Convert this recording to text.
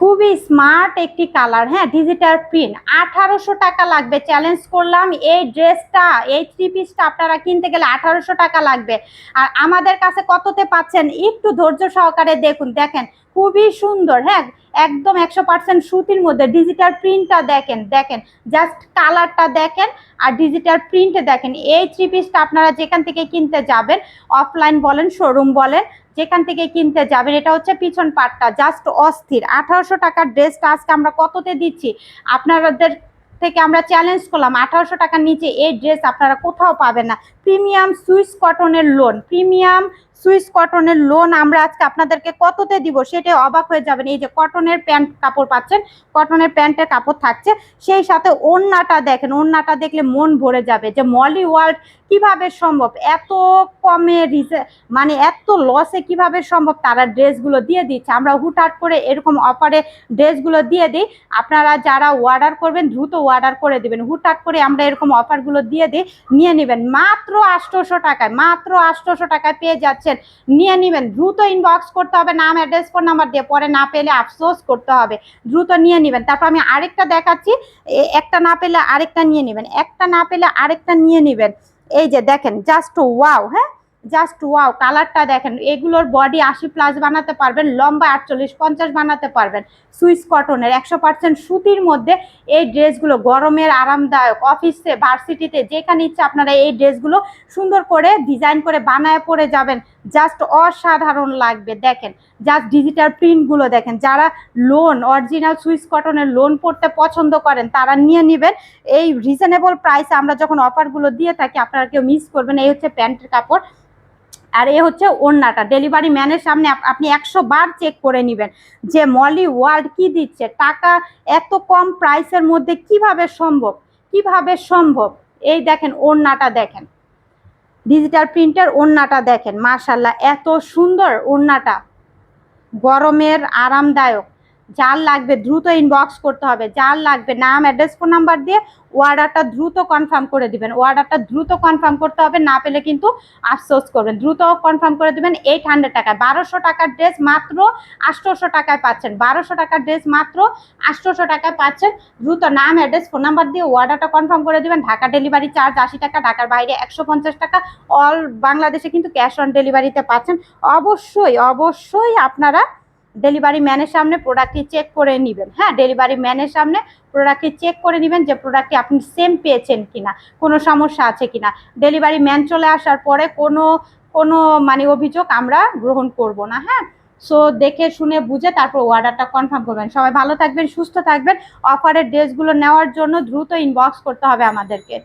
খুবই স্মার্ট একটি কালার হ্যাঁ ডিজিটাল প্রিন্ট আঠারোশো টাকা লাগবে চ্যালেঞ্জ করলাম। এই ড্রেসটা, এই থ্রি পিসটা আপনারা কিনতে গেলে আঠারোশো টাকা লাগবে। আর আমাদের কাছে কততে পাচ্ছেন, একটু ধৈর্য সহকারে দেখুন। দেখেন, খুবই সুন্দর হ্যাঁ একদম একশো পার্সেন্ট সুতির মধ্যে ডিজিটাল প্রিন্টটা দেখেন দেখেন জাস্ট কালারটা দেখেন আর ডিজিটাল প্রিন্টে দেখেন। এই থ্রি পিসটা আপনারা যেখান থেকে কিনতে যাবেন অফলাইন বলেন শোরুম বলেন, যেখান থেকে কিনতে যাবেন, এটা হচ্ছে পিছন পাটটা জাস্ট অস্থির। আঠারোশো টাকার ড্রেসটা আজকে আমরা কততে দিচ্ছি? আপনাদের থেকে আমরা চ্যালেঞ্জ করলাম, আঠারোশো টাকার নিচে এই ড্রেস আপনারা কোথাও পাবেন না। প্রিমিয়াম সুইস কটনের লোন প্রিমিয়াম সুইস কটনের লোন আমরা আজকে আপনাদেরকে কততে দিব সেটাই অবাক হয়ে যাবেন। এই যে কটনের প্যান্ট কাপড় পাচ্ছেন, কটনের প্যান্টের কাপড় থাকছে, সেই সাথে ওড়নাটা দেখেন, ওড়নাটা দেখলে মন ভরে যাবে যে মলি ওয়ার্ল্ড কীভাবে সম্ভব? এত কমে রিজে মানে এত লসে কীভাবে সম্ভব? তারা ড্রেসগুলো দিয়ে দিচ্ছে। আমরা হুটহাট করে এরকম অফারে ড্রেসগুলো দিয়ে দিই। আপনারা যারা অর্ডার করবেন, দ্রুত অর্ডার করে দিবেন। হুটহাট করে আমরা এরকম অফারগুলো দিয়ে দিই, নিয়ে নেবেন। মাত্র আটশোশো টাকায়, মাত্র আষ্টশো টাকায় পেয়ে যাচ্ছেন। নিয়ে নেবেন, দ্রুত ইনবক্স করতে হবে, নাম অ্যাড্রেস ফোন নাম্বার দিয়ে। পরে না পেলে আফসোস করতে হবে, দ্রুত নিয়ে নেবেন। তারপর আমি আরেকটা দেখাচ্ছি একটা না পেলে আরেকটা নিয়ে নেবেন, একটা না পেলে আরেকটা নিয়ে নেবেন। এই যে দেখেন জাস্ট ওয়াও হ্যাঁ? জাস্ট ওয়াও কালারটা দেখেন, এগুলোর বডি আশি প্লাস বানাতে পারবেন, লম্বা আটচল্লিশ, পঞ্চাশ বানাতে পারবেন। সুইস কটনের একশো পার্সেন্ট সুতির মধ্যে এই ড্রেসগুলো গরমের আরামদায়ক অফিসে ভার্সিটিতে যেখানে ইচ্ছে আপনারা এই ড্রেসগুলো সুন্দর করে ডিজাইন করে বানায় পরে যাবেন। জাস্ট অসাধারণ লাগবে, দেখেন। জাস্ট ডিজিটাল প্রিন্টগুলো দেখেন, যারা লোন অরিজিনাল সুইস কটনের লোন পড়তে পছন্দ করেন, তারা নিয়ে নেবেন। এই রিজনেবল প্রাইসে আমরা যখন অফারগুলো দিয়ে থাকি, আপনারা কেউ মিস করবেন, এই হচ্ছে প্যান্টের কাপড়। আর এ হচ্ছে ওড়নাটা। ডেলিভারি ম্যানের সামনে আপনি একশো বার চেক করে নেবেন যে মলি ওয়ার্ড কি দিচ্ছে, টাকা এত কম প্রাইসের মধ্যে কীভাবে সম্ভব? কীভাবে সম্ভব? এই দেখেন, ওড়নাটা দেখেন। ডিজিটাল প্রিন্টার ওড়নাটা দেখেন মার্শাল্লাহ এত সুন্দর ওড়নাটা। গরমের আরামদায়ক। যার লাগবে দ্রুত ইনবক্স করতে হবে, যার লাগবে নাম অ্যাড্রেস ফোন নাম্বার দিয়ে অর্ডারটা দ্রুত কনফার্ম করে দিবেন। অর্ডারটা দ্রুত কনফার্ম করতে হবে, না পেলে কিন্তু আফসোস করবেন। দ্রুত কনফার্ম করে দিবেন এইট হান্ড্রেড টাকায়। বারোশো টাকার ড্রেস মাত্র আটশোশো টাকায় পাচ্ছেন। বারোশো টাকার ড্রেস মাত্র আটশোশো টাকায় পাচ্ছেন। দ্রুত নাম অ্যাড্রেস ফোন নাম্বার দিয়ে অর্ডারটা কনফার্ম করে দিবেন। ঢাকা ডেলিভারি চার্জ আশি টাকা, ঢাকার বাইরে একশো পঞ্চাশ টাকা। অল বাংলাদেশে কিন্তু ক্যাশ অন ডেলিভারিতে পাচ্ছেন। অবশ্যই অবশ্যই আপনারা ডেলিভারি ম্যানের সামনে প্রোডাক্টটি চেক করে নেবেন। হ্যাঁ ডেলিভারি ম্যানের সামনে প্রোডাক্টটি চেক করে নেবেন যে প্রোডাক্টটি আপনি সেম পেয়েছেন কিনা, কোনো সমস্যা আছে কিনা। ডেলিভারি ম্যান চলে আসার পরে কোনো কোনো মানে অভিযোগ আমরা গ্রহণ করব না হ্যাঁ? সো দেখে শুনে বুঝে তারপর অর্ডারটা কনফার্ম করবেন। সবাই ভালো থাকবেন, সুস্থ থাকবেন। অফারের ড্রেসগুলো নেওয়ার জন্য দ্রুত ইনবক্স করতে হবে আমাদেরকে।